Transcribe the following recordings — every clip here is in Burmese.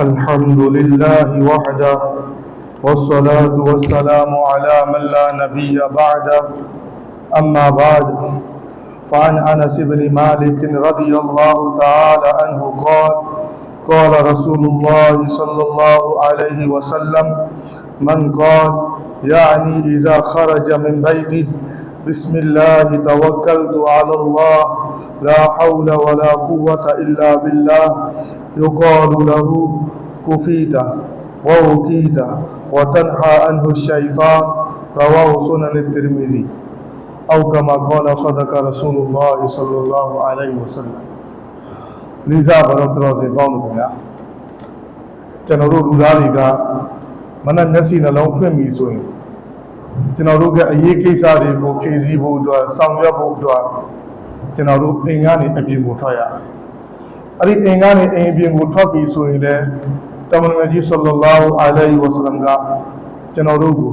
الحمد لله وحده والصلاة والسلام على من لا نبي بعده. أما بعد فعن أنس بن مالك رضي الله تعالى عنه قال قال رسول الله صلى الله عليه وسلم من قال يعني إذا خرج من بيته بسم الله توكلت على الله لا حول ولا قوة إلا بالله يقال له كفيت ووكيت وتنحى عنه الشيطان رواه سنن الترمذي أو كما قال صدق رسول الله صلى الله عليه وسلم لذا برد روزي قوم بنا ကျွန်တော်တို့လူသားတွေကမနက်မျက်စိနှလုံးဖွင့်ပြီဆိုရင် ကျွန်တော်တို့ကအရေးကိစ္စတွေကိုဖြည့်ဆည်းဖို့အတွက်ဆောင်ရွက်ဖို့အတွက်ကျွန်တော်တို့အိမ်ကနေအပြင်ကိုထွက်ရအဲ့ဒီအိမ်ကနေအိမ်အပြင်ကိုထွက်ပြီဆိုရင်လည်းတမန်တော်ကြီးဆလ္လာလာဟူအလိုင်ဝါဆလမ်ကကျွန်တော်တို့ကို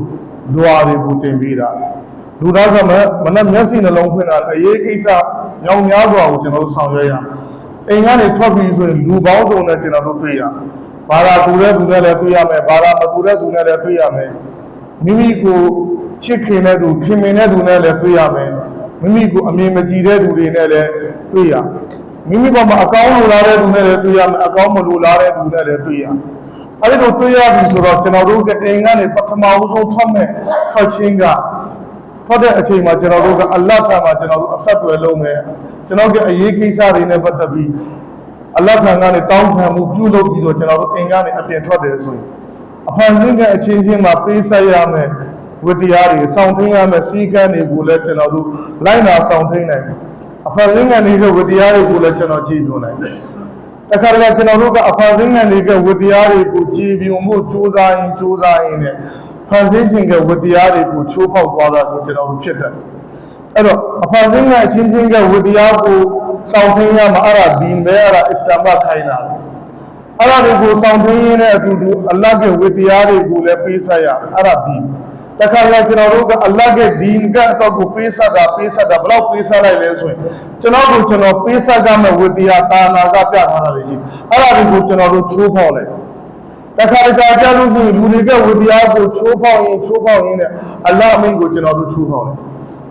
ဒွါတွေကိုတင်ပေးတာလူသားကမမနက်မျက်စိနှလုံးဖွင့်တာအရေးကိစ္စညောင်များစွာကိုကျွန်တော်တို့ဆောင်ရွက်ရအိမ်ကနေထွက်ပြီဆိုရင်လူပေါင်းစုံနဲ့ကျွန်တော်တို့တွေ့ရဘာသာတူတဲ့သူနဲ့လည်းတွေ့ရမယ်ဘာသာမတူတဲ့သူနဲ့လည်းတွေ့ရမယ်မိမိကို ချစ်ခင်တဲ့သူခင်မင်တဲ့သူနဲ့လည်းတွေ့ရမယ်မိမိကိုအမြင်မကြည်တဲ့သူတွေနဲ့လည်းတွေ့ရမိမိပေါ်မှာအကောင်းလိုလားတဲ့သူနဲ့လည်းတွေ့ရမယ်အကောင်းမလိုလားတဲ့သူနဲ့လည်းတွေ့ရအဲဒီလိုတွေ့ရပြီဆိုတော့ကျွန်တော်တို့ကအိမ်ကနေပထမဦးဆုံးထွက်မဲ့ထွက်ချင်းကထွက်တဲ့အချိန်မှာကျွန်တော်တို့ကအလ္လာဟ်ထံမှာကျွန်တော်တို့အဆက်အသွယ်လုပ်မယ်ကျွန်တော်ကအရေးကိစ္စတွေနဲ့ပတ်သက်ပြီးအလ္လာဟ်ထံကနေတောင်းခံမှုပြုလုပ်ပြီးတော့ကျွန်တော်တို့အိမ်ကနေအပြင်ထွက်တယ်ဆိုရင်အဖန်ဆင်းကအချင်းချင်းမှာပေးဆက်ရမယ် ဝတ္တရားတွေစောင့်ထိန်ရမယ်စီကံတွေကိုလည်းကျွန်တော်တို့လိုက်နာစောင့်ထိန်နိုင်တယ်အဖန်ဆင်းကနေဝတ္တရားတွေကိုလည်းကျွန်တော်ကြည့်ပြနိုင်တယ်တခါတခါကျွန်တော်တို့ကအဖန်ဆင်းငံတွေကဝတ္တရားတွေကိုကြည်ပြုံမှုစူးစမ်းရင်စူးစမ်းရင်နဲ့ဖန်ဆင်းခြင်းကဝတ္တရားတွေကိုချိုးဖောက်သွားတာကိုကျွန်တော်တို့ဖြစ်တယ်အဲ့တော့အဖန်ဆင်းငံအချင်းချင်းကဝတ္တရားကိုစောင့်ထိန်ရမှာအဲ့ဒါဒီန်ပဲအဲ့ဒါအစ္စလာမ်ကခိုင်းတာလေအဲ့ဒါတွေကိုစောင့်ထိန်ရင်းနဲ့အတူတူအလ္လာဟ်ရဲ့ဝတ္တရားတွေကိုလည်းပေးဆက်ရအဲ့ဒါဒီန် တခါကကျွန်တော်တို့ကအလ္လာဟ်ရဲ့ဒီန်ကအတော့ကိုပေးဆက်တာပေးဆက်တာဘယ်တော့ပေးဆက်လိုက်လဲဆိုရင်ကျွန်တော်တို့ကျွန်တော်ပေးဆက်ကြမဲ့ဝတ္တရားတာနာကပြထားတာလေရှိအဲ့ဒါတွေကိုကျွန်တော်တို့ချိုးဖောက်လိုက်တခါတခါကြလို့ရှိရင်လူတွေကဝတ္တရားကိုချိုးဖောက်ရင်ချိုးဖောက်ရင်နဲ့အလ္လာဟ်အမိန့်ကိုကျွန်တော်တို့ချိုးဖောက်လိုက်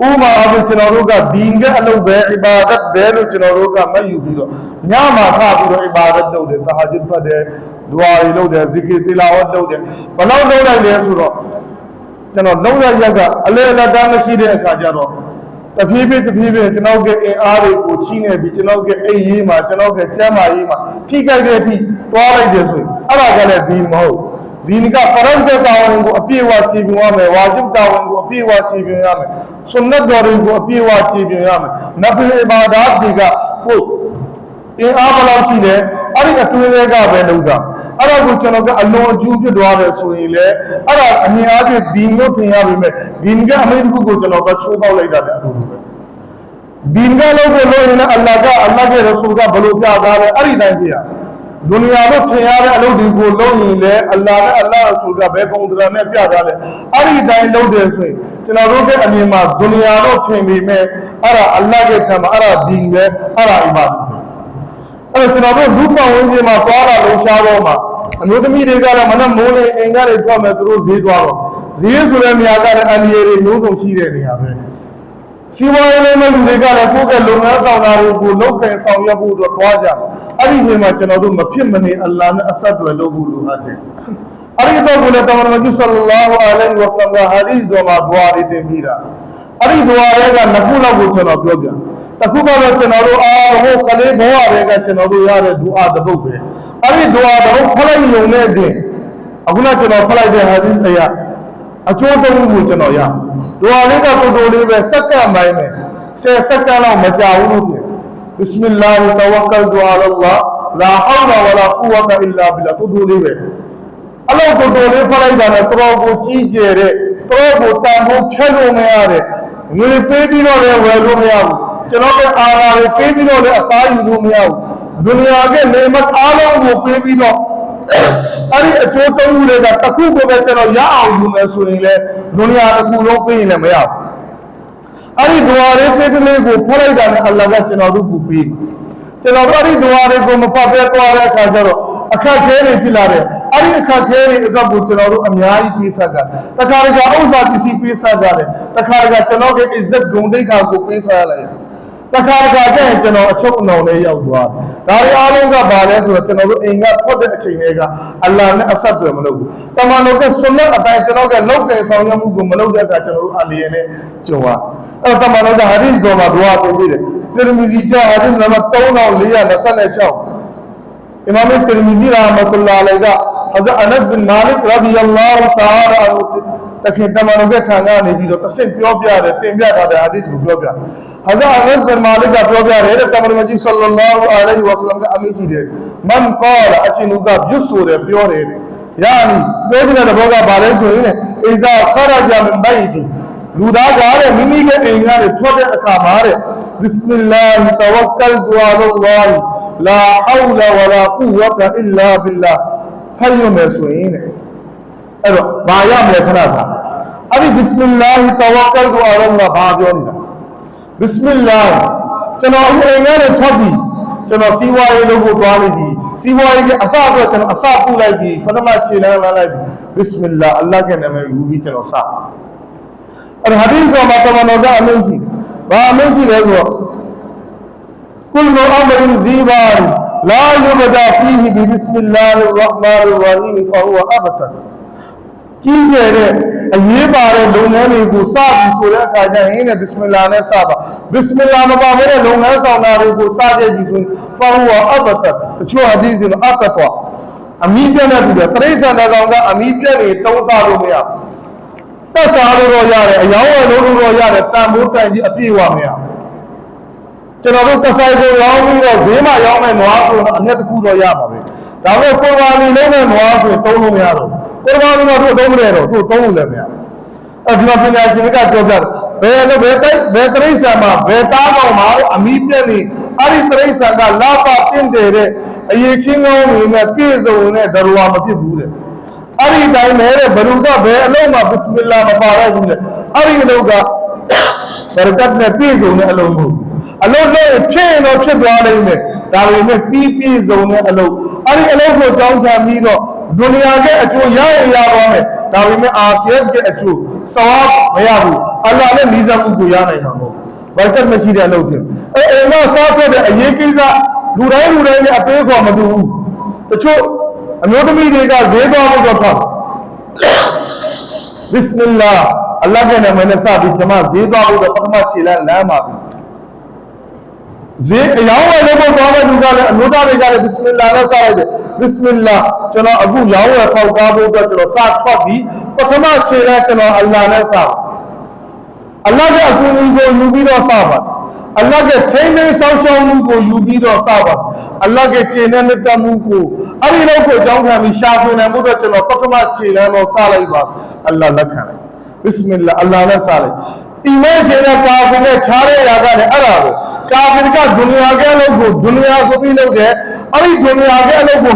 ဥပမာအဖြစ်ကျွန်တော်တို့ကဒီန်ကအလုပ်ပဲအီဘာဒတ်ပဲလို့ကျွန်တော်တို့ကမှတ်ယူပြီးတော့ညမှာထပြီးတော့အီဘာဒတ်လုပ်တယ်တဟာဂျွတ်ဖတ်တယ်ဒွါတွေလုပ်တယ်ဇီကီတီလာဝတ်လုပ်တယ်ဘယ်လောက်လုပ်လိုက်လဲဆိုတော့ ကျွန်တော်လုံးရရက်ကအလဲအလတ်တမ်းမရှိတဲ့အခါကျတော့တဖြည်းဖြည်းတဖြည်းဖြည်းကျွန်တော်ကအင်အားတွေကိုချီးနေပြီးကျွန်တော်ကအိတ်ရေးမှာကျွန်တော်ကကျမ်းမာရေးမှာထိခိုက်တဲ့အထိတွားလိုက်တယ်ဆိုရင်အဲ့ဒါကလည်းဒီမဟုတ်ဒီနိကဖရတ်တဲ့တာဝန်ကိုအပြည့်အဝခြေပြရမယ်ဝါဂျစ်တာဝန်ကိုအပြည့်အဝခြေပြရမယ်ဆွန်နတ်တော်တွေကိုအပြည့်အဝခြေပြရမယ်နဖလ်အီဘာဒတ်တွေကကိုအင်အားဘယ်လောက်ရှိလဲအဲ့ဒီအတွင်းတွေကပဲလုပ်တာ အဲ့ဒါကိုကျွန်တော်ကအလွန်အကျူးဖြစ်သွားတယ်ဆိုရင်လေအဲ့ဒါအမြင်အားဖြင့်ဒီလို့ထင်ရပါမယ်ဒီနကအမိန့်တစ်ခုကိုကျွန်တော်ကချိုးပေါက်လိုက်တာလည်းအတူတူပဲဒီနကလို့ကိုလို့ရင်လည်းအလ္လာဟ်ကအလ္လာဟ်ရဲ့ရဆူလ်ကဘယ်လိုပြသားလဲအဲ့ဒီတိုင်းပြရဒုနီယာလို့ထင်ရတဲ့အလုပ်တွေကိုလုပ်ရင်လည်းအလ္လာဟ်နဲ့အလ္လာဟ်ရဆူလ်ကဘယ်ပုံသဏ္ဍာန်နဲ့ပြသားလဲအဲ့ဒီတိုင်းလုပ်တယ်ဆိုရင်ကျွန်တော်တို့ရဲ့အမြင်မှာဒုနီယာလို့ထင်ပေမဲ့အဲ့ဒါအလ္လာဟ်ရဲ့ထံမှာအဲ့ဒါဒီန်ပဲအဲ့ဒါအီမာန်အဲ့တော့ကျွန်တော်တို့လူပဝန်းကျင်မှာသွားတာလို့ရှားတော့မှာ အမျိုးသမီးတွေကလည်းမနဲ့မိုးလေအိမ်ကနေထွက်မယ်သူတို့ဈေးသွားတော့ဈေးဆိုတဲ့နေရာကလည်းအန်ဒီရီမျိုးစုံရှိတဲ့နေရာပဲစီးပွားရေးလေးမဲ့လူတွေကလည်းကိုယ့်ရဲ့လုပ်ငန်းဆောင်တာတွေကိုလုပ်ကင်ဆောင်ရွက်ဖို့အတွက်သွားကြအဲ့ဒီချိန်မှာကျွန်တော်တို့မဖြစ်မနေအလ္လာဟ်နဲ့အဆက်အသွယ်လုပ်ဖို့လိုအပ်တယ်အဲ့ဒီတော့ကိုလည်းတမန်တော်ကြီးဆလ္လာလာဟူအလိုင်ဝါဆလမ်ဟာဒီသ်တော်မှာဒွါတွေတင်ပြီးတာအဲ့ဒီဒွါတွေကနှစ်ခုလောက်ကိုကျွန်တော်ပြောပြတ ခုကတော့ကျွန်တော်တို့အားလုံးကလေးဘဝတွေကကျွန်တော်တို့ရတဲ့ဒူအာတစ်ပုဒ်ပဲအဲ့ဒီဒူအာတော့ဖလိုက်ရုံနဲ့တင်အခုနကျွန်တော်ဖလိုက်တဲ့ဟာဒီအရာအကျိုးတုံးကိုကျွန်တော်ရဒူအာလေးကတိုတိုလေးပဲစက္ကန့်ပိုင်းပဲ10စက္ကန့်လောက်မကြာဘူးလို့ပြင်ဘစ်မီလာဟ်တဝကလ်တူအလာလာလာဟောလာဝလာကူဝတာအီလာဘီလာတိုတိုလေးပဲအလောက်တိုတိုလေးဖလိုက်တာနဲ့တော်ကိုကြီးကျယ်တဲ့တော်ကိုတန်ဖို့ဖြတ်လို့မရတဲ့ငွေပေးပြီးတော့လည်းဝယ်လို့မရဘူး ကျွန်တော်တို့အာလာတွေပေးပြီးတော့လည်းအစားယူလို့မရဘူးဒုနီယာကနေမတ်အားလုံးကိုပေးပြီးတော့အဲ့ဒီအကျိုးသုံးခုတွေကတစ်ခုကိုပဲကျွန်တော်ရအောင်ယူမယ်ဆိုရင်လည်းဒုနီယာတစ်ခုလုံးပေးရင်လည်းမရဘူးအဲ့ဒီဒွါလေးပေးကလေးကိုဖတ်လိုက်တာနဲ့အလ္လာဟ်ကကျွန်တော်တို့ကိုပေးကျွန်တော်တို့အဲ့ဒီဒွါတွေကိုမဖတ်ပဲသွားတဲ့အခါကျတော့အခက်ခဲတွေဖြစ်လာတယ်အဲ့ဒီအခက်ခဲတွေအတွက်ကိုကျွန်တော်တို့အများကြီးပေးဆက်ကတခါတခါဥစ္စာပစ္စည်းပေးဆက်ကြတယ်တခါတခါကျွန်တော်ရဲ့ izzat ဂုဏ်သိက္ခာကိုပေးဆက်လိုက် တစ်ခါတစ်ခါကျရင်ကျွန်တော်အချုပ်အနှောင်လေးရောက်သွားဒါတွေအားလုံးကဘာလဲဆိုတော့ကျွန်တော်တို့အိမ်ကထွက်တဲ့အချိန်လေးကအလာနဲ့အဆက်အသွယ်မလုပ်ဘူးတမန်တော်ကဆွလတ်အတိုင်းကျွန်တော်ကလောက်ကင်ဆောင်ရမှုကိုမလုပ်တဲ့အခါကျွန်တော်တို့အလီယန်နဲ့ကြုံရအဲတမန်တော်ကဟာဒီစ်တော်မှာဒွါပေးပြီးတယ်တိရမီဇီကျဟာဒီစ်နံပါတ်3426အီမာမ်တိရမီဇီရာမတ်တူလာအလိုင်က حضرت انس بن مالك رضي الله تعالى عنه تكين تمانو گے تھا گا نہیں بھی تو سین پیو پیا رہے تین پیا کا حدیث پیو پیا حضرت انس بن مالك کا پیو پیا رہے تمر مجی صلی اللہ علیہ وسلم کا امی جی من قال اچ نو کا بیو سو رہے پیو رہے۔ یعنی بیج نہ دبو گا اذا خرج من بيت لودا جا رہے ممی کے تین گا رہے تھوڑے اکا مارے۔ بسم اللہ توکل دعا لو لا حول ولا قوة إلا بالله ဖတ်ရမယ်ဆိုရင်တဲ့အဲ့တော့ဘာရမလဲခဏသာအဲ့ဒီဘစ်မလာဟီတဝကလ်ကိုအရောကဘာပြောနေတာဘစ်မလာကျွန်တော်အိမ်ကနေထွက်ပြီးကျွန်တော်စီးပွားရေးလုပ်ဖို့သွားနေပြီစီးပွားရေးကအစတော့ကျွန်တော်အစပြုလိုက်ပြီပထမခြေလမ်းလာလိုက်ပြီဘစ်မလာအလ္လာဟ်ရဲ့နာမည်ယူပြီးကျွန်တော်စအဲ့ဟာဒီသ်ကမှာပမာဏကအမင်းရှိဘာအမင်းရှိလဲဆိုတော့ကုလ်မအမရင်ဇီဘာရီ لا يبدأ فيه ببسم الله الرحمن الرحيم فهو أبتر ကြီးကျယ်တဲ့အရေးပါတဲ့လုပ်ငန်းတွေကိုစပြီးဆိုတဲ့အခါကျရင်လည်းဘစ်မလာနဲ့စပါဘစ်မလာမပါဘဲတဲ့လုပ်ငန်းဆောင်တာတွေကိုစခဲ့ပြီးဆိုရင်ဖာဟူဝအဘတတချို့ဟာဒီစ်တွေအကတ်တော့အမိပြတ်နေပြီတရိစ္ဆာန်ကောင်ကအမိပြတ်နေတုံးစားလို့မရတက်စားလို့တော့ရတယ်အယောင်းဝယ်လို့တော့ရတယ်တန်ဖိုးတန်ကြီးအပြည့်ဝမရ ကျွန်တော်တို့ကဆိုင်ကိုရောင်းပြီးတော့ဈေးမှာရောင်းမဲ့နွားဆိုတော့အနှစ်တစ်ခုတော့ရပါပဲဒါပေမဲ့ကိုယ်ပါလီလုံးနဲ့နွားဆိုတုံးလို့မရတော့ကိုယ်ပါလီတော့တို့တုံးမလဲတော့တို့တုံးလို့လည်းမရအဲဒီမှာပညာရှင်တွေကပြောပြတယ်ဘယ်လိုဘယ်တိုက်ဘယ်တရိစ္ဆာန်မှာဘယ်သားကောင်မှာအမိပြက်နေအဲ့ဒီတရိစ္ဆာန်ကလာပတင့်တယ်တဲ့အရေးချင်းကောင်းတွေနဲ့ပြည့်စုံတဲ့ဒရဝါမဖြစ်ဘူးတဲ့အဲ့ဒီတိုင်းနဲ့တဲ့ဘယ်သူကဘယ်အလုံးမှာဘစ်မလာမပါရဘူးလေအဲ့ဒီအလုံးကဘရကတ်နဲ့ပြည့်စုံတဲ့အလုံးကို အလုံးလေးဖြစ်ရင်တော့ဖြစ်သွားနိုင်မယ်ဒါပေမဲ့ပြီးပြည့်စုံတဲ့အလုံးအဲ့ဒီအလုံးကိုကြောင်းချပြီးတော့ဒုနီယာရဲ့အကျိုးရရရပါမယ်ဒါပေမဲ့အာဖီယတ်ရဲ့အကျိုးစဝါမရဘူးအလ္လာဟ်နဲ့နီးစပ်မှုကိုရနိုင်မှာမဟုတ်ဘရကတ်မရှိတဲ့အလုံးပြင်အဲအိမ်ကစားထွက်တဲ့အရေးကိစ္စလူတိုင်းလူတိုင်းနဲ့အပေးခေါ်မတူဘူးတချို့အမျိုးသမီးတွေကဈေးသွားဖို့တော့ဖတ်ဘစ်မင်လာအလ္လာဟ်ရဲ့နာမနဲ့စပြီးကျွန်မဈေးသွားဖို့တော့ပထမခြေလမ်းလမ်းပါပြီ ဈေးအယောင်းဝယ်လို့သွားတဲ့လူကလည်းအမျိုးသားတွေကလည်းဘစ်မင်လာနဲ့စလိုက်တယ်ဘစ်မင်လာကျွန်တော်အခုရောင်းဝယ်ပေါက်ကားဖို့အတွက်ကျွန်တော်စထွက်ပြီးပထမခြေလမ်းကျွန်တော်အလ္လာဟ်နဲ့စပါအလ္လာဟ်ရဲ့အကူအညီကိုယူပြီးတော့စပါအလ္လာဟ်ရဲ့ထိန်းသိမ်းဆောင်ရှောက်မှုကိုယူပြီးတော့စပါအလ္လာဟ်ရဲ့ကျင့်တဲ့မြတ်တမှုကိုအဲ့ဒီလောက်ကိုအကြောင်းခံပြီးရှာဖွေနိုင်ဖို့အတွက်ကျွန်တော်ပထမခြေလမ်းတော့စလိုက်ပါအလ္လာဟ်လက်ခံလိုက်ဘစ်မင်လာအလ္လာဟ်နဲ့စလိုက်အီမန်ရှင်တဲ့ကာဖီနဲ့ခြားတဲ့ຢာကလည်းအဲ့ဒါကိုကာဖီကဒုနီယာကအလုပ်ကိုဒုနီယာဆိုပြီးလုပ်တယ်အဲ့ဒီဒုနီယာကအလုပ်ကို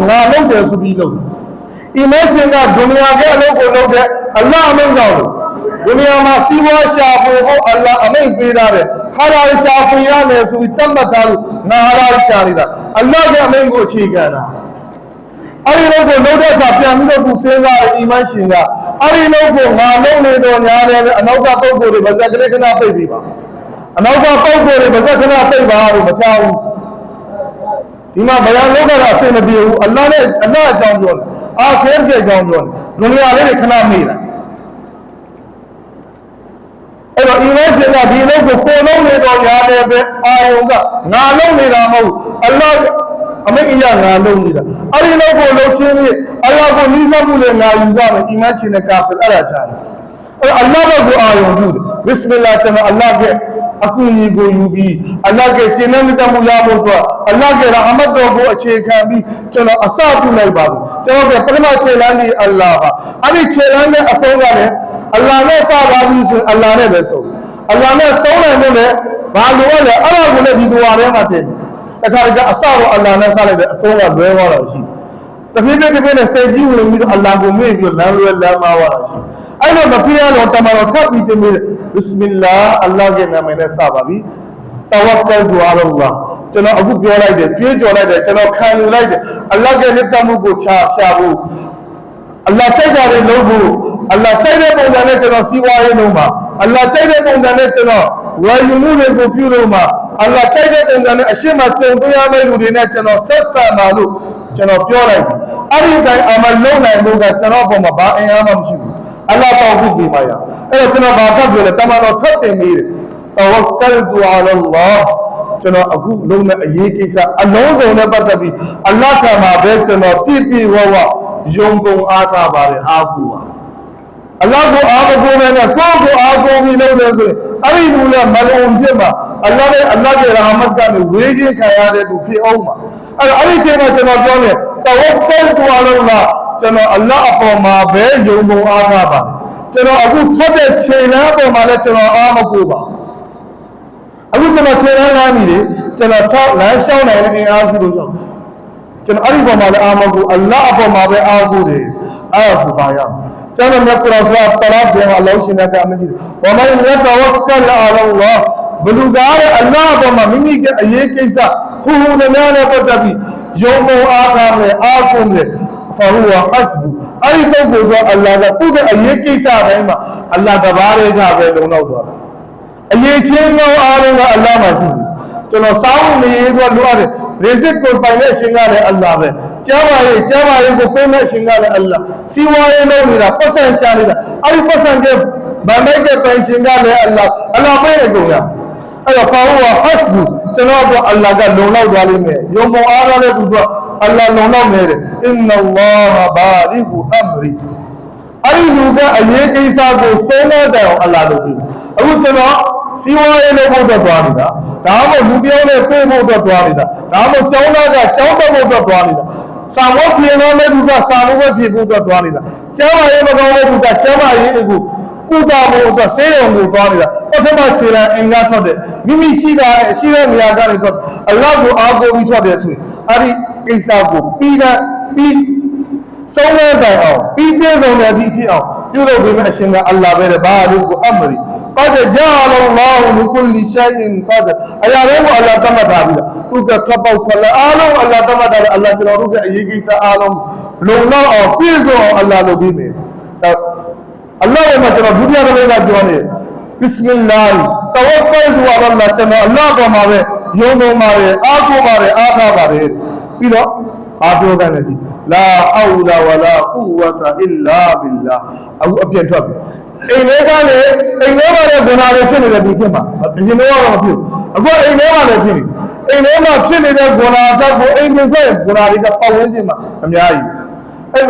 ငါလုပ်တယ်ဆိုပြီးလုပ်တယ်အီမန်ရှင်ကဒုနီယာကအလုပ်ကိုလုပ်တယ်အလ္လာဟ်အမိန့်ကြောင့်လို့ဒုနီယာမှာစီးပွားရှာဖွေဖို့အလ္လာဟ်အမိန့်ပေးထားတယ်ဟာလာရှာဖွေရမယ်ဆိုပြီးတတ်မှတ်ထားလို့ငါဟာလာရှာနေတာအလ္လာဟ်ရဲ့ အမိန့်ကိုအခြေခံတာအဲ့ဒီလောက်ကိုလုံးတဲ့အခါပြန်ပြီးတော့သူစဉ်းစားတယ်အီမန်ရှင်ကအဲ့ဒီလောက်ကိုငါလုံးနေတော့ညာတယ်အနောက်ကပုံကိုယ်တွေဗဇက်ကလေးခဏပိတ်ပြီးပါအနောက်ကပုံကိုယ်တွေဗဇက်ခဏပိတ်ပါလို့မချဘူးဒီမှာဘယ်လောက်ကတော့အဆင်မပြေဘူးအလ္လာဟ်နဲ့အလ္လာဟ်အကြောင်းပြောတယ်အာခဲပြအကြောင်းပြောတယ်ဒုနီယာလေးတွေခဏမေ့တယ်အဲ့တော့အီမန်ရှင်ကဒီလောက်ကိုကိုလုံးနေတော့ညာတယ်ပဲအာယုံကငါလုံးနေတာမဟုတ်အလ္လာဟ် အမိတ်အရာငါလုံးနေတာအဲ့ဒီလောက်ကိုလှုပ်ချင်းပြီးအလ္လာဟ်ကိုနီးစပ်မှုနဲ့ငါယူရမယ်အီမန်ရှင်နဲ့ကာဖီအဲ့ဒါချာတယ်အဲ့အလ္လာဟ်ကိုအာယုံပြုတယ်ဘစ်မင်လာကျွန်တော်အလ္လာဟ်ရဲ့အကူအညီကိုယူပြီးအလ္လာဟ်ရဲ့ကျင့်တဲ့မြတ်မှုရဖို့အတွက်အလ္လာဟ်ရဲ့ရဟမတ်တော်ကိုအခြေခံပြီးကျွန်တော်အစပြုလိုက်ပါပြီကျွန်တော်ကပထမခြေလမ်းဒီအလ္လာဟ်ပါအဲ့ဒီခြေလမ်းနဲ့အဆုံးကလည်းအလ္လာဟ်နဲ့စပါပြီဆိုရင်အလ္လာဟ်နဲ့ပဲဆုံးအလ္လာဟ်နဲ့ဆုံးနိုင်လို့လည်းဘာလို့လဲအဲ့ဒါကိုလည်းဒီဒူဝါထဲမှာတင် တခါတခါအစတော့အလ္လာဟ်နဲ့စလိုက်တဲ့အဆုံးကလွဲသွားတာရှိတဖြည်းဖြည်းတဖြည်းနဲ့စိတ်ကြီးဝင်ပြီးတော့အလ္လာဟ်ကိုမေ့ပြီးလမ်းလွဲလမ်းမသွားတာရှိအဲ့တော့မပြရတော့တမန်တော်ထပ်ပြီးတင်ပြီးဘစ်မင်လာအလ္လာဟ်ရဲ့နာမည်နဲ့စပါပြီတဝက်ကလ်ဒူအာလောလာကျွန်တော်အခုပြောလိုက်တယ်ကြွေးကြော်လိုက်တယ်ကျွန်တော်ခံယူလိုက်တယ်အလ္လာဟ်ရဲ့လက်တမှုကိုချာရှာဖို့အလ္လာဟ်ကြိုက်တာတွေလုပ်ဖို့ အလ္လာဟ်ကြိုက်တဲ့ပုံစံနဲ့ကျွန်တော်စီးပွားရေးလုပ်မှာအလ္လာဟ်ကြိုက်တဲ့ပုံစံနဲ့ကျွန်တော်ဝယ်ယူမှုတွေကိုပြုလုပ်မှာအလ္လာဟ်ကြိုက်တဲ့ပုံစံနဲ့အရှင်းမကြုံတွေ့ရမယ့်လူတွေနဲ့ကျွန်တော်ဆက်ဆံပါလို့ကျွန်တော်ပြောလိုက်ပြီအဲ့ဒီတိုင်းအမလုံးနိုင်ဖို့ကကျွန်တော်ပုံမှာဘာအင်အားမှမရှိဘူးအလ္လာဟ်တောင်းဖို့ပြီးပါရအဲ့တော့ကျွန်တော်ဘာကပ်ပြောလဲတမန်တော်ထပ်တင်ပြီးတယ်တဝကလ်တူအလာလာကျွန်တော်အခုလုံးမဲ့အရေးကိစ္စအလုံးစုံနဲ့ပတ်သက်ပြီးအလ္လာဟ်ထံမှာပဲကျွန်တော်ပြည့်ပြည့်ဝဝယုံကုန်အားထားပါတယ်အားကိုပါ အလ္လာဟ်ကိုအားကိုပဲနဲ့ကိုယ့်ကိုအားကိုပြီးလုပ်တယ်ဆိုရင်အဲ့ဒီလူလည်းမလုံဖြစ်မှာအလ္လာဟ်ရဲ့အလ္လာဟ်ရဲ့ရာဟမတ်ကနေဝေးခြင်းခံရတဲ့သူဖြစ်အောင်မှာအဲ့တော့အဲ့ဒီအချိန်မှာကျွန်တော်ပြောနေတဝကလ်တူအလာလာကျွန်တော်အလ္လာဟ်အပေါ်မှာပဲယုံကုန်အားထားပါတယ်ကျွန်တော်အခုထွက်တဲ့ချိန်လမ်းအပေါ်မှာလည်းကျွန်တော်အားမကိုပါဘူးအခုကျွန်တော်ခြေလမ်းလမ်းမိတယ်ကျွန်တော်၆လမ်းလျှောက်နိုင်တဲ့အင်အားရှိလို့ကြောင့်ကျွန်တော်အဲ့ဒီပေါ်မှာလည်းအာမကိုအလ္လာဟ်အပေါ်မှာပဲအားကိုတယ်အဲ့ဒါဆိုပါရအောင် ကျွန်တော်မြတ်ကုရ်အာန်တလာပြန်အလောရှင်ကအမကြီးဝမန်ယတဝကလ်အလာလာဘလူကားတဲ့အလ္လာဟ်အပေါ်မှာမိမိကအရေးကိစ္စဟူဟူနဲ့များနဲ့ပတ်သက်ပြီးယုံမုံအားထားမယ်အား ကိုမယ်ဖဟူဝဟတ်ဘူအဲ့ဒီပုဂ္ဂိုလ်ကအလ္လာဟ်ကသူ့ရဲ့အရေးကိစ္စတိုင်းမှာအလ္လာဟ်တဘာတွေကပဲလုံလောက်သွားတယ်အရေးချင်းကောင်းအားလုံးကအလ္လာဟ်မှာရှိတယ်ကျွန်တော်စောင်းနေရေးဆိုလိုအပ်တယ်ရေဇစ်ကိုပိုင်တဲ့အရှင်ကလည်းအလ္လာဟ်ပဲကျမ်းပါရေးကျမ်းပါရေးကိုပေးမဲ့အရှင်ကလည်းအလ္လာဟ်စီဝါရေးလုပ်နေတာပတ်စံရှာနေတာအဲ့ဒီပတ်စံတဲ့ဗန်မိုက်တဲ့ပိုင်ရှင်ကလည်းအလ္လာဟ်အလ္လာဟ်ပဲအကုန်ရအဲ့တော့ဖာဟူဝဟတ်ဘူကျွန်တော်ကအလ္လာဟ်ကလုံလောက်သွားလိမ့်မယ်ယုံမောအားရတဲ့သူကအလ္လာဟ်လုံလောက်နေတယ်အင်နလာဟ်ဘာရီဟူအမရီအဲ့ဒီလူကအရေးကိစ္စကိုဆုံးတဲ့တိုင်အောင်အလ္လာဟ်လုပ်ပြီအခုကျွန်တော်စီဝါရေးလုပ်ဖို့အတွက်သွားနေတာဒါမှမဟုတ်လူပြောင်းနဲ့ပြေးဖို့အတွက်သွားနေတာဒါမှမဟုတ်ကျောင်းသားကကျောင်းတက်ဖို့အတွက်သွားနေတာ စာဝတ်ပြေလို့လည်းသူကစာဝတ်ပြေဖို့အတွက်သွားနေတာကျမ်းမာရေးမကောင်းတဲ့သူကကျမ်းမာရေးကိုကုသဖို့အတွက်ဆေးရုံကိုသွားနေတာပထမခြေလမ်းအင်္ဂါထွက်တယ်မိမိရှိတာရှိတဲ့နေရာကနေတော့အလ္လာဟ်ကိုအားကိုးပြီးထွက်တယ်ဆိုရင်အဲ့ဒီကိစ္စကိုပြီးကပြီးဆုံးတဲ့တိုင်အောင်ပြီးပြည့်စုံတဲ့ဒီဖြစ်အောင်ပြုလုပ်ပေးမယ့်အရှင်ကအလ္လာဟ်ပဲဘာလို့ကိုအမရီ قد جعل الله لكل شيء قدر အရာတွေကိုအလ္လာဟ်တမတ်ထားပြီးတော့သူကကပောက်ခလအားလုံးအလ္လာဟ်တမတ်ထားတယ်အလ္လာဟ်ကျွန်တော်တို့ရဲ့အရေးကိစ္စအားလုံးလုံလောက်အောင်ပြည့်စုံအောင်အလ္လာဟ်လုပ်ပေးမယ်အလ္လာဟ်ရဲ့မှာကျွန်တော်ဒုတိယတစ်ခါပြောနေဘစ္စမီလာတဝက္ကလ်သူအလ္လာဟ်ကျွန်တော်အလ္လာဟ်ပေါ်မှာပဲယုံကုန်ပါတယ်အားကိုးပါတယ်အားထားပါတယ်ပြီးတော့အားပြောกันလည်းကြည့်လာဟောလာဝလာကူဝတာအစ်လာဘင်လာအခုအပြည့်ထွက်ပြီ အိမ်ထဲကလည်းအိမ်ထဲမှာလည်းဂုဏတွေဖြစ်နေတယ်ဒီဖြစ်မှာအရင်ကတော့မဖြစ်အခုအိမ်ထဲမှာလည်းဖြစ်နေအိမ်ထဲမှာဖြစ်နေတဲ့ဂုဏတက်ကိုအိမ်ပြင်ဆက်ဂုဏတွေကပတ်ဝန်းကျင်မှာအများကြီးအဲ့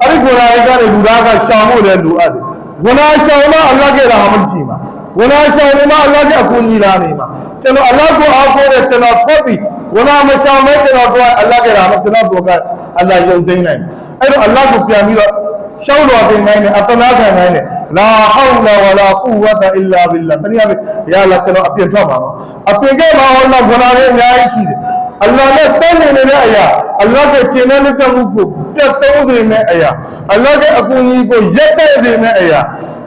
အဲ့ဒီဂုဏတွေကလည်းလူသားကရှောင်ဖို့လည်းလိုအပ်တယ်ဂုဏရှောင်တော့အလ္လာဟ်ကရာမရှိမှာဂုဏရှောင်နေမှာအလ္လာဟ်ကအကူကြီးလာနေမှာကျွန်တော်အလ္လာဟ်ကိုအားကိုးတဲ့ကျွန်တော်ဖတ်ပြီးဂုဏမရှောင်မဲကျွန်တော်တို့အလ္လာဟ်ကရာမကျွန်တော်တို့ကအလ္လာဟ်ယုံသိမ်းနိုင်အဲ့တော့အလ္လာဟ်ကိုပြန်ပြီးတော့ ရှောက်တော်တင်နိုင်တယ်အတနာခံနိုင်တယ်လာဟောလာဝလာကူဝတာအစ်လာဘီလာတနည်းအားဖြင့်ရလာကျွန်တော်အပြင်ထွက်ပါတော့အပြင်ကမှာဟောလာဂုဏတွေအများကြီးရှိတယ်အလ္လာဟ်နဲ့စမ်းနေတဲ့အရာအလ္လာဟ်ရဲ့ကျင့်တဲ့မြတ်မှုကိုပြတ်သုံးစေတဲ့အရာအလ္လာဟ်ရဲ့အကူအညီကိုရက်တဲ့စေတဲ့အရာ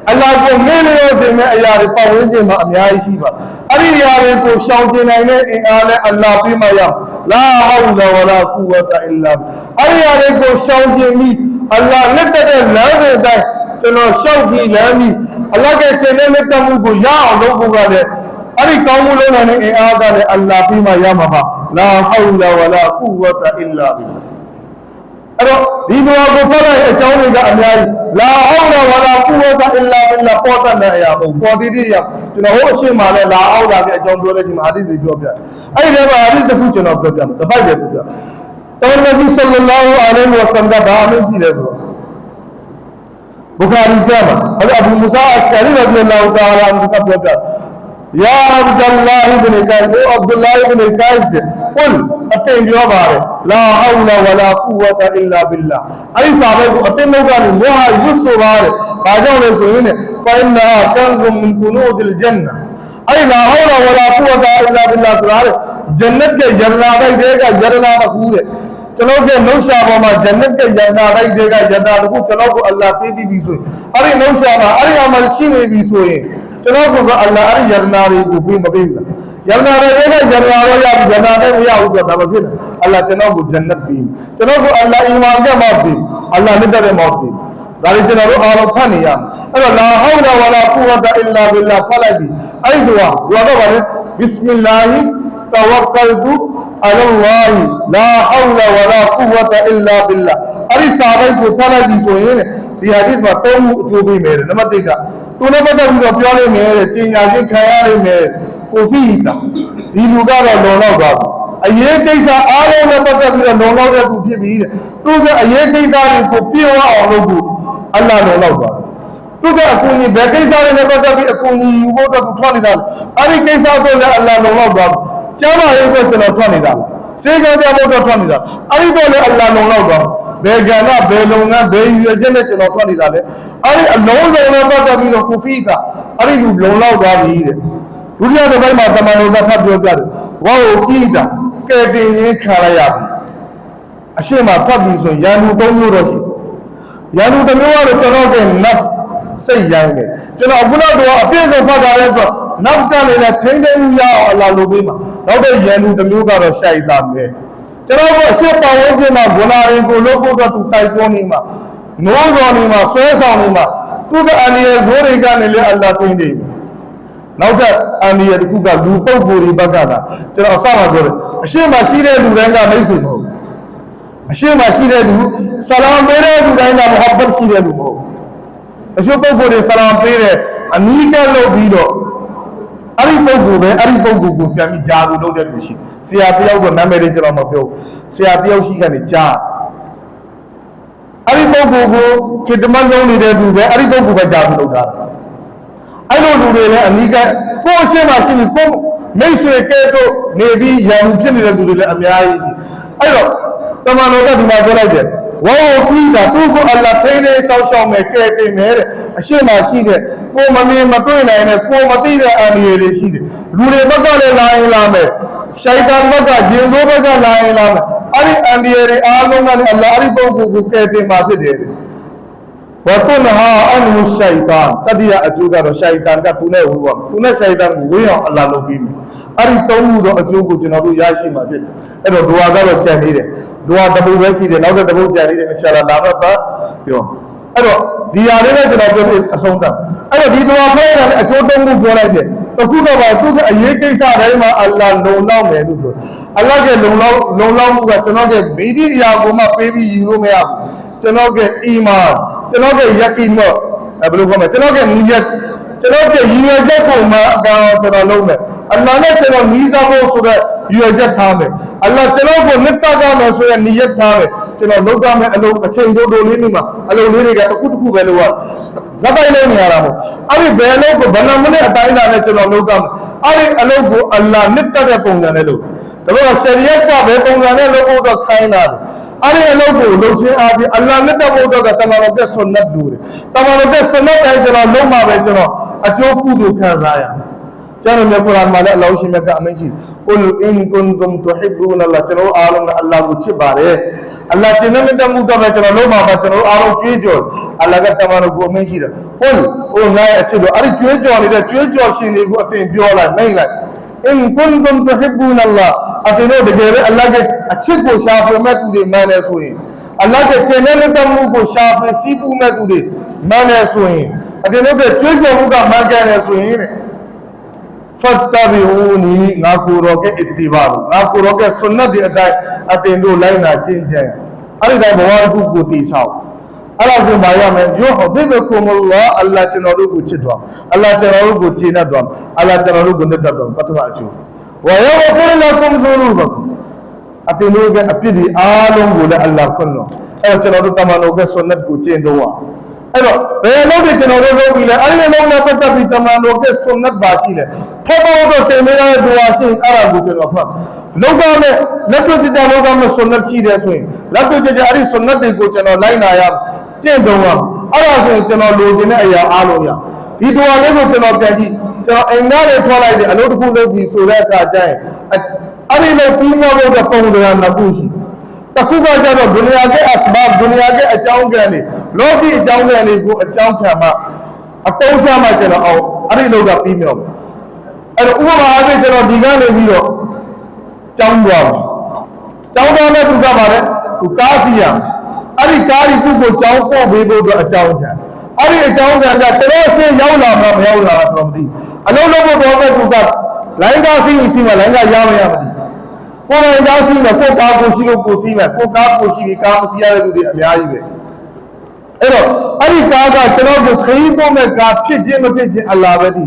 အလ္လာဟ်ကိုမင်းလျောစေမယ့်အရာတွေပတ်ဝန်းကျင်မှာအများကြီးရှိပါအဲ့ဒီအရာတွေကိုရှောင်ကျင်နိုင်တဲ့အင်အားနဲ့အလ္လာဟ်ပြမရလာဟောလာဝလာကူဝတာအစ်လာအဲ့ဒီအရာတွေကိုရှောင်ကျင်ပြီး အလ္လာဟ်လက်တဲ့လမ်းစဉ်အတိုင်းကျွန်တော်ရှောက်ပြီးလမ်းပြီးအလ္လာဟ်ရဲ့ကျင့်တဲ့မြတ်မှုကိုရအောင်လုပ်ဖို့ကလည်းအဲ့ဒီကောင်းမှုလုံးနိုင်တဲ့အင်အားကလည်းအလ္လာဟ်ပြမရမှာပါလာဟောလာဝလာကူဝတာအစ်လာဘီအဲ့တော့ဒီဒွါကိုဖတ်လိုက်အကြောင်းတွေကအများကြီးလာဟောလာဝလာကူဝတာအစ်လာဘီလာပေါ်တတ်တဲ့အရာပေါ့ပေါ်တည်တည်ရကျွန်တော်ဟိုအရှင်းမှာလဲလာဟောလာတဲ့အကြောင်းပြောတဲ့အချိန်မှာဟာဒီစ်ပြောပြအဲ့ဒီထဲမှာဟာဒီစ်တစ်ခုကျွန်တော်ပြောပြမယ်တစ်ပိုက်ပဲပြောပြ တော်နဗီဆလ္လာလာဟူအလိုင်းဝဆမ်ကဘာအမင်းရှိလဲဆိုတော့ဘုခါရီကျမ်းမှာအဲ့အဘူမူဆာအစကာရီရဒီအလ္လာဟူတာအာလာကပြောပြယာအဗ်ဒัลလာဟ်ဘင်ကိုင်အိုအဗ်ဒุลလာဟ်ဘင်ကိုင်စ်ကွ လ်အတင်ပြောပါတယ်လာဟောလာဝလာကူဝတာအစ်လာဘစ်လာအဲ့ဒီစာပဲကိုအတင်လောက်ကနေမောဟာရွတ်ဆိုပါတယ်ဘာကြောင့်လဲဆိုရင်ဖိုင်နာကန်ဇုမ်မင်ကူနူဇ်အလ်ဂျန်နာအဲ့လာဟောလာဝလာကူဝတာအစ်လာဘစ်လာဆိုတာဂျန်နတ်ရဲ့ယရနာတိုက်တဲ့ကယရနာမကူတဲ့ကျွန်တော်ရဲ့နှုတ်ရှာပေါ်မှာဂျန်နတ်ရဲ့ယန္တာတိုက်တွေကယန္တာတခုကျွန်တော်ကိုအလ္လာဟ်ပေးပြီးပြီဆိုရင်အဲ့ဒီနှုတ်ရှာမှာအဲ့ဒီအမှန်ရှိနေပြီဆိုရင်ကျွန်တော်ကအလ္လာဟ်အဲ့ဒီယန္တာတွေကိုပေးမပေးဘူးလားယယန္နာတွေလည်းယန္နာတော့ရပြီယန္နာနဲ့မရဘူးဆိုတော့ဒါမဖြစ်နဲ့အလ္လာဟ်ကျွန်တော်ကိုဂျန်နတ်ပေးကျွန်တော်ကိုအလ္လာဟ်အီမာန်ကမှပေးအလ္လာဟ်နဲ့တည်းမောပေးဒါလည်းကျွန်တော်တို့အားလုံးဖတ်နေရမယ်အဲ့တော့လာဟောလာဝလာကူဝတာအလ္လာဘိလာဖတ်လိုက်ပြီအဲ့ဒီတော့ဘုရားကပါလေဘစ္စမီလာဟီ တဝက္ကလ်တူအလ္လာဟ်လာဟောလာဝလာကူဝတာအလ္လာဘိလာအဲ့ဒီစာပိုက်ကိုဖတ်လိုက်ပြီဆိုရင်ဒီဟာဒီမှာသုံးခုအကျိုးပေးမယ်နံပါတ်1ကသူနဲ့ပတ်သက်ပြီးတော့ပြောလိုက်မယ်တဲ့ကျင်ညာချင်းခံရလိမ့်မယ်ကိုဖီတာဒီလူကတော့လုံလောက်သွားပြီအရေးကိစ္စအားလုံးနဲ့ပတ်သက်ပြီးတော့လုံလောက်တဲ့သူဖြစ်ပြီတဲ့သူကအရေးကိစ္စတွေကိုပြေဝအောင်လုပ်ဖို့အလ္လာဟ်လုံလောက်သွားတယ်သူကအကူအညီဘယ်ကိစ္စတွေနဲ့ပတ်သက်ပြီးအကူအညီယူဖို့အတွက်သူထွက်နေတာလဲအဲ့ဒီကိစ္စကိုလည်းအလ္လာဟ်လုံလောက်သွားတယ် ကျမ်းမာရေးကိုကျွန်တော်ထွက်နေတာလားစေကံပြဖို့အတွက်ထွက်နေတာအဲ့ဒီတော့လည်းအလ္လာဟ်လုံလောက်သွားဘယ်ကံကဘယ်လုပ်ငန်းဘယ်ရည်ရွယ်ချက်နဲ့ကျွန်တော်ထွက်နေတာလဲအဲ့ဒီအလုံးစုံနဲ့ပတ်သက်ပြီးတော့ကိုဖီကအဲ့ဒီလူလုံလောက်သွားပြီတဲ့ဒုတိယတစ်ပိုင်းမှာတမန်တော်ကထပ်ပြောပြတယ်ဝါကိုကြည့်တာကဲတင်ရင်းခံရရပြီအရှိမဖတ်ပြီးဆိုရင်ရန်သူသုံးမျိုးတော့ရှိရန်သူတစ်မျိုးကတော့ကျွန်တော်က nafs စိတ်ရိုင်းတယ်ကျွန်တော်အခုနောက်တော့အပြည့်စုံဖတ်တာလဲဆိုတော့ nafs ကနေလည်းထိမ့်သိမ်းမှုရအောင်အလားလိုပေးမှာနောက်တဲ့ရန်သူတစ်မျိုးကတော့ရှိုက်တာမယ်ကျွန်တော်ကအရှိပတ်ဝန်းကျင်မှာဂုဏရင်ကိုလို့ဖို့တော့သူတိုက်တွန်းနေမှာနိုးတော်နေမှာဆွဲဆောင်နေမှာသူကအန္တရာယ်ဇိုးတွေကနေလည်းအလ္လာဟ်တွင်းနေပြီနောက်ထပ်အန္တရာယ်တစ်ခုကလူပုဂ္ဂိုလ်ဒီဘက်ကတာကျွန်တော်အစမှာပြောတယ်အရှိမရှိတဲ့လူတိုင်းကမိတ်ဆွေမဟုတ်ဘူးအရှိမရှိတဲ့လူဆလာမ်ပေးတဲ့လူတိုင်းကမဟုတ်ဘတ်ရှိတဲ့လူမဟုတ်ဘူးအရှိပုဂ္ဂိုလ်တွေဆလာမ်ပေးတဲ့အနီးကပ်လုပ်ပြီးတော့ အဲ့ဒီပုဂ္ဂိုလ်ပဲအဲ့ဒီပုဂ္ဂိုလ်ကိုပြန်ပြီးဂျာဘူးလုပ်တဲ့လူရှိဆရာတယောက်တော့နာမည်လေးကျွန်တော်မပြောဘူးဆရာတယောက်ရှိကနေဂျာအဲ့ဒီပုဂ္ဂိုလ်ကိုခေတ္တမလုံးနေတဲ့လူပဲအဲ့ဒီပုဂ္ဂိုလ်ပဲဂျာဘူးလုပ်တာအဲ့လိုလူတွေလည်းအနီးကပ်ကိုယ့်အရှင်းမှာရှိပြီးကိုယ်မိတ်ဆွေကဲတော့နေပြီးရန်သူဖြစ်နေတဲ့လူတွေလည်းအများကြီးရှိအဲ့တော့တမန်တော်ကဒီမှာပြောလိုက်တယ်ဝေါပြီးတာသူ့ကိုအလ္လာဟ်ထိန်းသိမ်းဆောက်ရှောက်မယ်ကဲတင်မယ်တဲ့အရှင်းမှာရှိတဲ့ ကိုမမြင်မတွေ့နိုင်တဲ့ကိုမသိတဲ့အန္တရာယ်တွေရှိတယ်လူတွေဘက်ကလည်းလာရင်လာမယ်ရှိုက်တန်ဘက်ကဂျင်ဆိုးဘက်ကလာရင်လာမယ်အဲ့ဒီအန္တရာယ်တွေအားလုံးကနေအလ္လာဟ်အဲ့ဒီပုဂ္ဂိုလ်ကိုကဲတင်မှာဖြစ်တယ်ဝတ်တနဟာအန်ဟူရှိုက်တန်တတိယအကျိုးကတော့ရှိုက်တန်ကသူနဲ့ဝေးပါသူနဲ့ရှိုက်တန်ကိုဝေးအောင်အလ္လာဟ်လုပ်ပြီးပြီအဲ့ဒီသုံးခုသောအကျိုးကိုကျွန်တော်တို့ရရှိမှာဖြစ်တယ်အဲ့တော့ဒွါကတော့ကြံနေတယ်ဒွါတပုတ်ပဲရှိတယ်နောက်တစ်ပုတ်ကြံနေတယ်အင်ရှာလာလာမတ်ပါပြော အဲ့တော့ဒီဟာလေးနဲ့ကျွန်တော်ပြောပြအဆုံးသတ်အဲ့တော့ဒီဒွါဖဲတာလည်းအကျိုးသုံးခုပြောလိုက်တယ်အခုတော့ပါသူကအရေးကိစ္စတိုင်းမှာအလ္လာဟ်လုံလောက်မယ်လို့ပြောအလ္လာဟ်ရဲ့လုံလောက်လုံလောက်မှုကကျွန်တော်ရဲ့မိဒီအရာကိုမှပေးပြီးယူလို့မရဘူးကျွန်တော်ရဲ့အီမန်ကျွန်တော်ရဲ့ယက်ကီနော့ဘယ်လိုခေါ်မလဲကျွန်တော်ရဲ့နီယတ် ကျွန်တော်ရဲ့ရည်ရွယ်ချက်ကိုမှအကောင်ကျွန်တော်လုံးမယ်အလ္လာဟ်နဲ့ကျွန်တော်နီးစားဖို့ဆိုတော့ရည်ရွယ်ချက်ထားမယ်အလ္လာဟ်ကျွန်တော်ကိုနှစ်သက်ကြမယ်ဆိုရင်နီယတ်ထားမယ်ကျွန်တော်လုပ်ကြမယ်အလုပ်အချိန်တိုးတိုးလေးနေမှာအလုပ်လေးတွေကတစ်ခုတစ်ခုပဲလုပ်ရဇက်တိုင်းလုံးနေရတာမို့အဲ့ဒီဘယ်အလုပ်ကိုဘယ်နှမိနစ်အတိုင်းအတာနဲ့ကျွန်တော်လုပ်ကြမယ်အဲ့ဒီအလုပ်ကိုအလ္လာဟ်နှစ်သက်တဲ့ပုံစံနဲ့လုပ်ဒါပေမဲ့ရှရီယတ်ကဘယ်ပုံစံနဲ့လုပ်ဖို့တော့ခိုင်းတာလဲအဲ့ဒီအလုပ်ကိုလုပ်ခြင်းအပြင်အလ္လာဟ်နဲ့တက်ဖို့တော့ကတမန်တော်ကဆွန်နတ်လူတယ်တမန်တော်ကဆွန်နတ်တိုင်းကျွန်တော်လုံးမှာပဲကျွန်တော် အကျိုးကုသိုလ်ခံစားရကျွန်တော်မြတ်ကုရ်အာန်မှာလည်းအလောရှင်မြတ်ကအမိန့်ရှိကုလအင်ကွန်တုမ်တူဟစ်ဘူနလာကျွန်တော်အားလုံးကအလ္လာဟ်ကိုချစ်ပါတယ်အလ္လာဟ်ရှင်နဲ့တမှုတော့ပဲကျွန်တော်လုံးပါပါကျွန်တော်အားလုံးကြွေးကြော်အလ္လာဟ်ကတမန်တော်ကိုအမိန့်ရှိတယ်ကုလဟိုငါရဲ့အချစ်တော်အဲ့ဒီကြွေးကြော်နေတဲ့ကြွေးကြော်ရှင်တွေကိုအတင်ပြောလိုက်မိန့်လိုက်အင်ကွန်တုမ်တူဟစ်ဘူနလာအတင်တို့တကယ်ပဲအလ္လာဟ်ရဲ့အချစ်ကိုရှာဖွေမဲ့သူတွေမှန်တယ်ဆိုရင်အလ္လာဟ်ရဲ့ရှင်နဲ့တမှုကိုရှာဖွေစီးပူမဲ့သူတွေမှန်တယ်ဆိုရင် အတင်တို့ရဲ့ကြွေးကြော်မှုကမှန်ကန်တယ်ဆိုရင်တဲ့ fattabi'uni ငါကိုရောကဲအစ်တီဘာလို့ငါကိုရောကဲဆွန်နတ်ဒီအတိုင်းအတင်တို့လိုက်နာကျင့်ကြံအဲ့ဒီတိုင်းဘဝတစ်ခုကိုတည်ဆောက်အဲ့ဒါဆိုပါရမယ်ယောဟဘိဘကုမလာအလ္လာကျွန်တော်တို့ကိုချစ်တော်အလ္လာကျွန်တော်တို့ကိုကျေနပ်တော်အလ္လာကျွန်တော်တို့ကိုနှစ်သက်တော်ပထမအကျိုးဝါယောဖရလကုမ်ဇူရူဘကုအတင်တို့ကအပြစ်ဒီအားလုံးကိုလည်းအလ္လာခွင့်တော်အဲ့တော့ကျွန်တော်တို့တမန်တော်ကဆွန်နတ်ကိုကျင့်တော် အဲ့တော့ဘယ်လိုလဲကျွန်တော်တို့လုပ်ပြီးလဲအဲ့ဒီလုံးနဲ့ပတ်သက်ပြီးတမန်တော်ကဆွန်နတ်ပါရှိလဲဖတ်ဖို့တော့တင်မရတဲ့ဒွါရှိအဲ့ဒါကိုကျွန်တော်ဖတ်လောကနဲ့လက်တွေ့ကြလောကမှာဆွန်နတ်ရှိတယ်ဆိုရင်လက်တွေ့ကြအဲ့ဒီဆွန်နတ်တွေကိုကျွန်တော်လိုက်နာရကျင့်တော်ရအဲ့ဒါဆိုရင်ကျွန်တော်လိုချင်တဲ့အရာအားလုံးရဒီဒွါလေးကိုကျွန်တော်ပြန်ကြည့်ကျွန်တော်အိမ်သားတွေထွက်လိုက်တယ်အလုပ်တစ်ခုလုပ်ပြီးဆိုတဲ့အခါကျရင်အဲ့ဒီလိုပြီးမှဖို့တဲ့ပုံစံနှစ်ခုရှိတယ် တစ်ခုကကျတော့ဒုနီယာရဲ့အစဘတ်ဒုနီယာရဲ့အကြောင်းကံတွေလောကီအကြောင်းကံတွေကိုအကြောင်းခံမှအတုံးချမှကျွန်တော်အောင်အဲ့ဒီလောကပြီးမြောက်အဲ့တော့ဥပမာအားဖြင့်ကျွန်တော်ဒီကနေပြီးတော့ကျောင်းသွားမယ်ကျောင်းသွားမဲ့သူကပါလေသူကားစီရအဲ့ဒီကားကြီးသူ့ကိုကျောင်းပို့ပေးဖို့အတွက်အကြောင်းခံအဲ့ဒီအကြောင်းခံကကျွန်တော်ရှင်းရောက်လာမှာမရောက်လာတာတော့မသိဘူးအလုံးလုံးဖို့တော့မဲ့သူကလိုင်းကားစီးစီးမှာလိုင်းကားရမရမသိဘူး ကိုယ်တိုင်ကားစီးမယ်ကိုယ်ကားကိုရှိလို့ကိုစီးမယ်ကိုယ်ကားကိုရှိပြီးကားမစီးရတဲ့လူတွေအများကြီးပဲအဲ့တော့အဲ့ဒီကားကကျွန်တော်ကိုခရီးပို့မဲ့ကားဖြစ်ခြင်းမဖြစ်ခြင်းအလ္လာဟ်ပဲသိ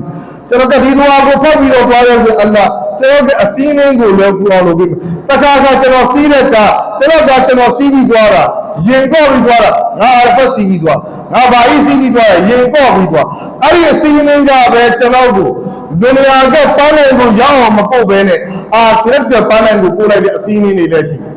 ကျွန်တော်ကဒီသွားကိုဖတ်ပြီးတော့သွားရဆိုအလ္လာဟ်ကျွန်တော်ကအစည်းအဝေးကိုလည်းပူအောင်လုပ်ပြီးတခါခါကျွန်တော်စီးတဲ့ကားကျွန်တော်ကကျွန်တော်စီးပြီးသွားတာရင်ကော့ပြီးသွားတာငါအဖက်စီးပြီးသွားငါဘာကြီးစီးပြီးသွားတာရင်ကော့ပြီးသွားအဲ့ဒီအစည်းအဝေးကပဲကျွန်တော်ကိုဒုနီယာကပန်းနိုင်ကိုရောက်အောင်မပုတ်ဘဲနဲ့ အာခရစ်ကပန်းနိုင်ကိုပို့လိုက်တဲ့အစည်းအဝေးတွေလည်းရှိတယ်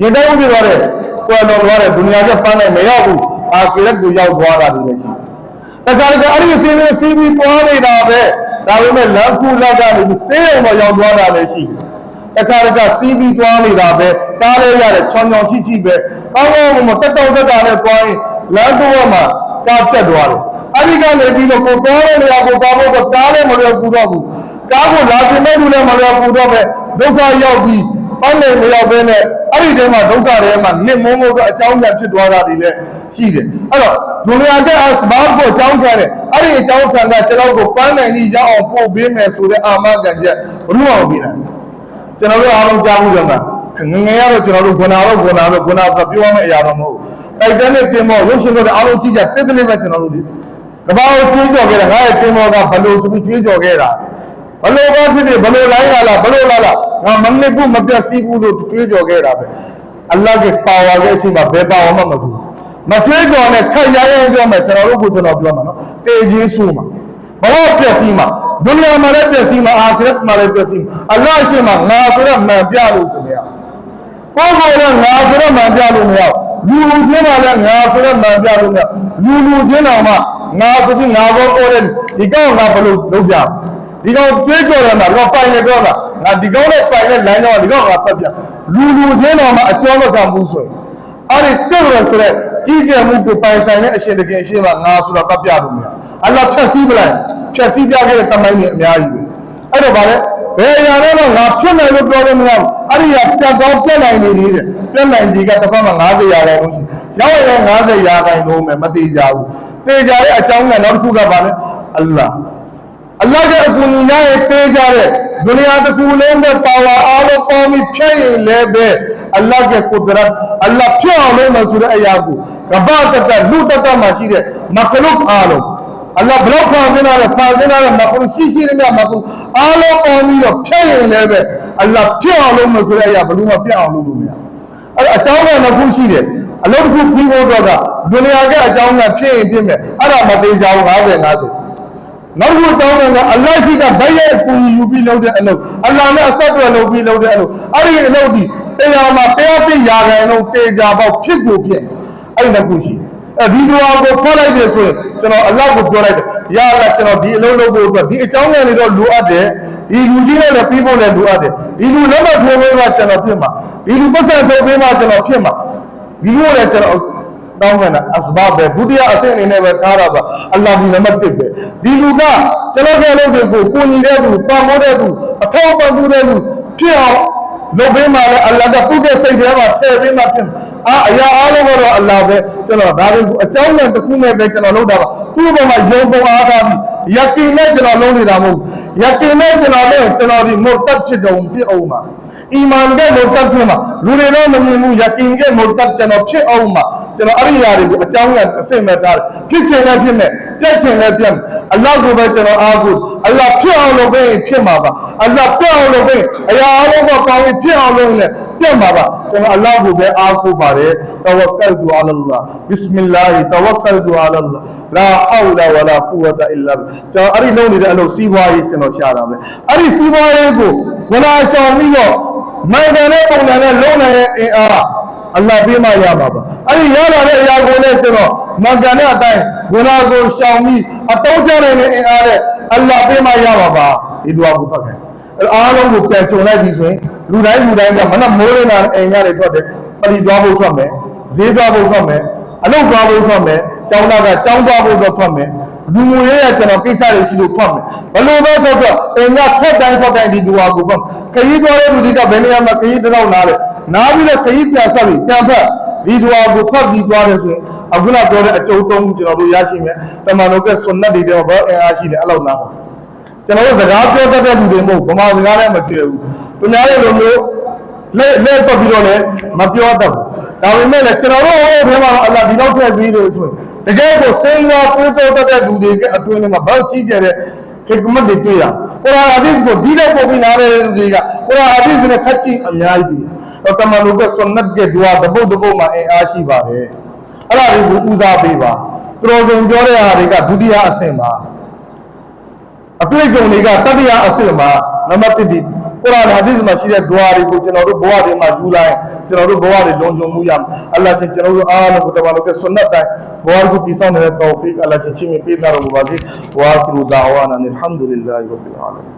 ရင်တော့ပြီးသွားတဲ့ကွယ်တော်သွားတဲ့ဒုနီယာကပန်းနိုင်မရောက်ဘူးအာခရစ်ကိုရောက်သွားတာတွေလည်းရှိတယ်တခါတခါအဲ့ဒီအစည်းအဝေးစီးပြီးသွားနေတာပဲဒါပေမဲ့လမ်းကူလမ်းကနေပြီးဆေးရုံမှာရောက်သွားတာလည်းရှိတယ်တခါတခါစီးပြီးသွားနေတာပဲကားလေးရတယ်ချောင်းချောင်းချိချိပဲကောင်းကောင်းမတက်တော့တက်တာနဲ့သွားရင်လမ်းတော့မှာကားတက်သွားတယ်အဲ့ဒီကနေပြီးတော့ကိုသွားတဲ့နေရာကိုပါဖို့တော့ကားလည်းမလွယ်ကူတော့ဘူး ကားကိုလာပြင်မဲ့လူလည်းမလွယ်ကူတော့ပဲဒုက္ခရောက်ပြီးပန်းနေမရောက်ဘဲနဲ့အဲ့ဒီတည်းမှာဒုက္ခတွေမှာနစ်မုန်းမို့တော့အကြောင်းပြန်ဖြစ်သွားတာတွေလည်းရှိတယ်အဲ့တော့ဒုနီယာတဲ့အစဘာကိုအကြောင်းခံတယ်အဲ့ဒီအကြောင်းခံကကျွန်တော်ကိုပန်းနိုင်ကြီးရောက်အောင်ပို့ပေးမယ်ဆိုတဲ့အာမခံချက်ဘလို့အောင်ပြီးတာကျွန်တော်တို့အားလုံးကြားမှုကြမှာငငယ်ရတော့ကျွန်တော်တို့ဂုဏတော့ဂုဏတော့ဂုဏဆိုပြောရမယ့်အရာတော့မဟုတ်ဘူးတိုက်တန်းနဲ့တင်မောရုပ်ရှင်တို့အားလုံးကြည့်ကြတစ်တလေးပဲကျွန်တော်တို့ဒီကဘာကိုကျွေးကြော်ခဲ့တာငါရဲ့တင်မောကဘလို့ဆိုပြီးကျွေးကြော်ခဲ့တာ ဘလို့ဘာဖြစ်ဖြစ်ဘလို့လိုင်းလာလားဘလို့လာလားငါမနစ်ဘူးမပြတ်စည်းဘူးလို့ကျွေးကြော်ခဲ့တာပဲအလ္လာဟ်ကပါဝါရဲ့အချိန်မှာဘယ်ပါဝါမှမဘူးမကျွေးကြော်နဲ့ခက်ရရပြောမယ်ကျွန်တော်တို့ကိုကျွန်တော်ပြောမှာနော်တေခြင်းဆိုမှာဘလို့ပြည့်စည်မှာဒုနီယာမှာလည်းပြည့်စည်မှာအာခရတ်မှာလည်းပြည့်စည်မှာအလ္လာဟ်ရှိမှာငါဆိုတော့မှန်ပြလို့ခင်ဗျာကိုယ်ကိုယ်လည်းငါဆိုတော့မှန်ပြလို့မရဘူးလူလူချင်းမှလည်းငါဆိုတော့မှန်ပြလို့မရလူလူချင်းတော်မှငါဆိုပြီးငါဘောပေါ်တယ်ဒီကောင်ငါဘလို့လုပ်ပြ ဒီကောင်ကျွေးကြော်တယ်မှာတော့ပိုင်နေတော့လားငါဒီကောင်နဲ့ပိုင်တဲ့လမ်းကြောင်းကဒီကောင်ငါဖတ်ပြလူလူချင်းတော်မှအကျော်မခံဘူးဆိုရင်အဲ့ဒီတက်ရဆိုတဲ့ကြီးကျယ်မှုကိုပိုင်ဆိုင်တဲ့အရှင်တကယ်အရှင်ကငါဆိုတော့ကပ်ပြလို့မရအလ္လာဟ်ဖြတ်စည်းပလိုက်ဖြတ်စည်းပြခဲ့တဲ့တမိုင်းကြီးအများကြီးပဲအဲ့တော့ဗါလဲဘယ်အရာတော့ငါဖြစ်မယ်လို့ပြောလို့မရဘူးအဲ့ဒီကပြတ်တော့ပြတ်နိုင်နေသေးတယ်ပြတ်နိုင်ကြီးကတစ်ခါမှ90ရာခိုင်နှုန်းရှိရောက်ရင်90ရာခိုင်နှုန်းပဲမသေးကြဘူးသေကြတဲ့အကြောင်းကနောက်တစ်ခုကဗါလဲအလ္လာဟ် အလ္လာဟ်ကအကူအညီနဲ့တေးကြတဲ့ဒုနီယာတစ်ခုလုံးနဲ့ပါဝါအားလုံးပေါင်းပြီးဖြည့်ရင်လည်းပဲအလ္လာဟ်ရဲ့ကုဒရတ်အလ္လာဟ်ဖြည့်အောင်လို့မဆိုတဲ့အရာကိုကဘာတတလူတတမှာရှိတဲ့မခလုတ်အားလုံးအလ္လာဟ်ဘလောက်ဖန်ဆင်းလာတဲ့ဖန်ဆင်းလာတဲ့မခလုတ်ရှိရှိနဲ့မခလုတ်အားလုံးပေါင်းပြီးတော့ဖြည့်ရင်လည်းပဲအလ္လာဟ်ဖြည့်အောင်လို့မဆိုတဲ့အရာဘလို့မပြတ်အောင်လုပ်လို့မရဘူးအဲ့အကြောင်းကနှစ်ခုရှိတယ်အလုပ်တစ်ခုပြီးဖို့တော့ကဒုနီယာကအကြောင်းကဖြစ်ရင်ဖြစ်မယ်အဲ့ဒါမသေးကြဘူး50 50 နောက်တစ်ခုအကြောင်းကအလ္လာဟ်ရှိကဗရဲ့အကူအညီယူပြီးလုပ်တဲ့အလုပ်အလ္လာဟ်နဲ့အဆက်အသွယ်လုပ်ပြီးလုပ်တဲ့အလုပ်အဲ့ဒီအလုပ်ဒီတရားမှာတရားပြရာခိုင်နှုန်းတေချာပေါက်ဖြစ်ကိုဖြစ်အဲ့ဒီနှစ်ခုရှိအဲဒီဒွါကိုဖောက်လိုက်တယ်ဆိုရင်ကျွန်တော်အလ္လာဟ်ကိုပြောလိုက်တယ်ယာအလ္လာဟ်ကျွန်တော်ဒီအလုပ်လုပ်ဖို့အတွက်ဒီအကြောင်းကနေတော့လိုအပ်တယ်ဒီလူကြီးနဲ့လည်းပြီးဖို့လည်းလိုအပ်တယ်ဒီလူလက်မထိုးပေးမှကျွန်တော်ဖြစ်မှာဒီလူပတ်စံထိုးပေးမှကျွန်တော်ဖြစ်မှာဒီလိုလည်းကျွန်တော် တောင်းနေတာအစဘာပဲဒုတိယအဆင့်အနေနဲ့ပဲထားတာပါအလ္လာဟ်ဒီနံပါတ်1ပဲဒီလူကကျွန်တော်ရဲ့လုပ်တွေကိုကိုညီတဲ့သူပံ့ပိုးတဲ့သူအထောက်အပံ့ပြုတဲ့သူဖြစ်အောင်လုပ်ပေးမှလည်းအလ္လာဟ်ကသူ့ရဲ့စိတ်ထဲမှာထည့်ပေးမှဖြစ်အာအရာအားလုံးကတော့အလ္လာဟ်ပဲကျွန်တော်ဒါတွေကိုအကြောင်းနဲ့တစ်ခုနဲ့ပဲကျွန်တော်လုပ်တာပါသူ့ဘက်မှာယုံပုံအားထားပြီးယကင်နဲ့ကျွန်တော်လုပ်နေတာမဟုတ်ယကင်နဲ့ကျွန်တော်လည်းကျွန်တော်ဒီမုတ်တက်ဖြစ်တော့ဖြစ်အောင်ပါ အီမန်တဲ့မုတ်တက်ဖြစ်မှာလူတွေတော့မမြင်ဘူးယကင်ရဲ့မုတ်တက်ကျွန်တော်ဖြစ်အောင်မှာကျွန်တော်အဲ့ဒီຢာတွေကိုအကြောင်းနဲ့အစစ်မဲ့ထားတယ်ဖြစ်ချင်လည်းဖြစ်မဲ့ပြက်ချင်လည်းပြက်အလ္လာဟ်ကိုပဲကျွန်တော်အားကိုအလ္လာဟ်ဖြစ်အောင်လုပ်ပေးဖြစ်မှာပါအလ္လာဟ်ပြက်အောင်လုပ်ပေးအရာအလုံးကပေါင်းပြီးဖြစ်အောင်လုပ်ရင်လည်းပြက်မှာပါကျွန်တော်အလ္လာဟ်ကိုပဲအားကိုပါတယ်တဝက်ကလ်တူအလလာဘစ်မီလာဟီတဝက်ကလ်တူအလလာလာဟောလာဝလာကူဝတာအီလာကျွန်တော်အဲ့ဒီလုံးနေတဲ့အလုပ်စီးပွားရေးကျွန်တော်ရှာတာပဲအဲ့ဒီစီးပွားရေးကိုဝလာဆောင်ပြီးတော့ မိုင်တယ်နဲ့ပုံတယ်နဲ့လုံးနေတဲ့အင်အားအလ္လာဟ်ပေးမှရမှာပါအဲ့ဒီရလာတဲ့အရာကိုလည်းကျွန်တော်မကန်တဲ့အတိုင်းဂုဏကိုရှောင်ပြီးအတောင်းချနိုင်တဲ့အင်အားနဲ့အလ္လာဟ်ပေးမှရမှာပါဒီဒွါကိုဖတ်ခဲ့အဲ့အားလုံးကိုပြန်ခြုံလိုက်ပြီဆိုရင်လူတိုင်းလူတိုင်းကမနက်မိုးလင်းတာအိမ်ရတယ်ထွက်တယ်ပရိသွားဖို့ထွက်မယ်ဈေးသွားဖို့ထွက်မယ်အလုပ်သွားဖို့ထွက်မယ်ကျောင်းသားကကျောင်းသွားဖို့တော့ထွက်မယ် လူငွေရဲ့ကျွန်တော်ကိစ္စတွေရှိလို့ဖတ်မယ်ဘလို့ပဲဖတ်ဖတ်အင်ကဖတ်တိုင်းဖတ်တိုင်းဒီဒူဝါကိုဖတ်ခရီးသွားတဲ့လူတွေကဘယ်နေရာမှာခရီးတစ်တော့နားလဲနားပြီးတော့ခရီးပြန်ဆက်ပြီးပြန်ဖတ်ဒီဒူဝါကိုဖတ်ပြီးသွားတယ်ဆိုရင်အခုနပြောတဲ့အကျုံးတုံးကျွန်တော်တို့ရရှိမယ်တမန်တော်ကဆွန်နတ်တွေတော့ဘာအင်အားရှိတယ်အဲ့လောက်နားပါကျွန်တော်တို့စကားပြောတတ်တဲ့လူတွေမဟုတ်ဗမာစကားလည်းမကျွဲဘူးသူများရဲ့လိုမျိုးလက်လက်ပတ်ပြီးတော့လည်းမပြောတတ်ဘူးဒါပေမဲ့လည်းကျွန်တော်တို့ဟိုဘက်မှာတော့အလ္လာဒီလောက်ထည့်ပြီးလို့ဆိုရင် တကယ်ကိုစိတ်ရောတွေးပေါ်တတ်တဲ့လူတွေအတွင်းထဲမှာဘာကြီးကျယ်တဲ့ဟစ်မတ်တွေတွေ့ရကုရ်အာန်ဟာဒီစ်ကိုဒီလိုက်ပုံပြီးနားတဲ့လူတွေကကုရ်အာန်ဟာဒီစ်နဲ့ထပ်ကြည့်အများကြီးပြီတော့တမန်တော်ကဆွန်နတ်ရဲ့ဒူဝါတပုတ်တပုတ်မှာအင်အားရှိပါတယ်အဲ့ဒါတွေကိုဦးစားပေးပါသူတော်စင်ပြောတဲ့ဟာတွေကဒုတိယအဆင့်ပါအတွေ့အကြုံတွေကတတိယအဆင့်မှာနံပါတ်1ဒီ ကုရ်အာန်ဟာဒီစ်မှာရှိတဲ့ဒူဝါတွေကိုကျွန်တော်တို့ဘဝတွေမှာယူလိုက်ကျွန်တော်တို့ဘဝတွေလုံခြုံမှုရမယ်အလ္လာဟ်ရှင်ကျွန်တော်တို့အားလုံးကိုတမန်တော်ကဆွန်နတ်တိုင်းဘဝကိုတည်ဆောက်နေတဲ့တောဖီကအလ္လာဟ်ရှင်ချင်းပေးတာတော်မူပါစေဝါကရူဒါဝါနာအလ်ဟမ်ဒူလ illah ရဘ်အလ်အာလမင်